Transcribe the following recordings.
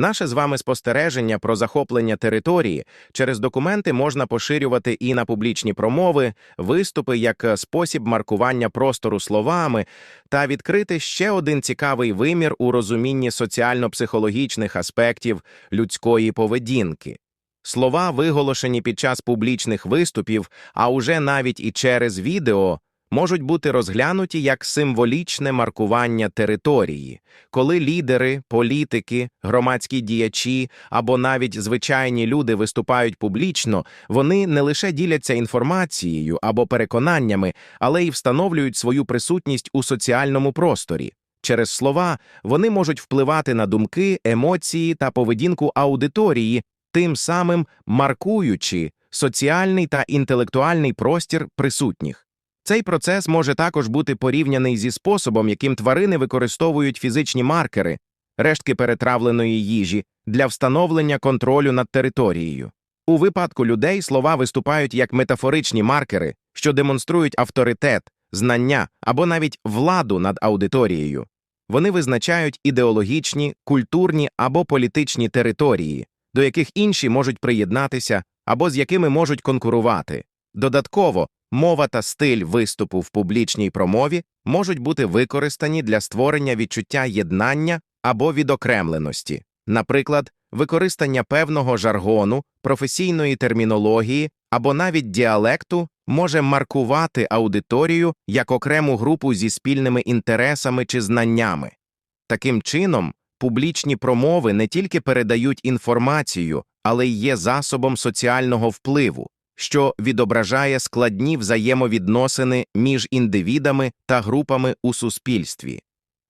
Наше з вами спостереження про захоплення території через документи можна поширювати і на публічні промови, виступи як е, спосіб маркування простору словами та відкрити ще один цікавий вимір у розумінні соціально-психологічних аспектів людської поведінки. Слова, виголошені під час публічних виступів, а уже навіть і через відео, можуть бути розглянуті як символічне маркування території, коли лідери, політики, громадські діячі або навіть звичайні люди виступають публічно, вони не лише діляться інформацією або переконаннями, але й встановлюють свою присутність у соціальному просторі. Через слова вони можуть впливати на думки, емоції та поведінку аудиторії, тим самим маркуючи соціальний та інтелектуальний простір присутніх. Цей процес може також бути порівняний зі способом, яким тварини використовують фізичні маркери, рештки перетравленої їжі, для встановлення контролю над територією. У випадку людей слова виступають як метафоричні маркери, що демонструють авторитет, знання або навіть владу над аудиторією. Вони визначають ідеологічні, культурні або політичні території, до яких інші можуть приєднатися або з якими можуть конкурувати. Додатково, мова та стиль виступу в публічній промові можуть бути використані для створення відчуття єднання або відокремленості, наприклад, використання певного жаргону, професійної термінології або навіть діалекту може маркувати аудиторію як окрему групу зі спільними інтересами чи знаннями. Таким чином, публічні промови не тільки передають інформацію, але й є засобом соціального впливу, що відображає складні взаємовідносини між індивідами та групами у суспільстві.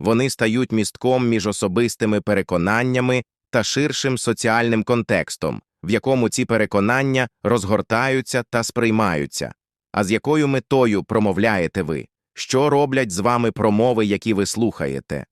Вони стають містком між особистими переконаннями та ширшим соціальним контекстом, в якому ці переконання розгортаються та сприймаються. А з якою метою промовляєте ви? Що роблять з вами промови, які ви слухаєте?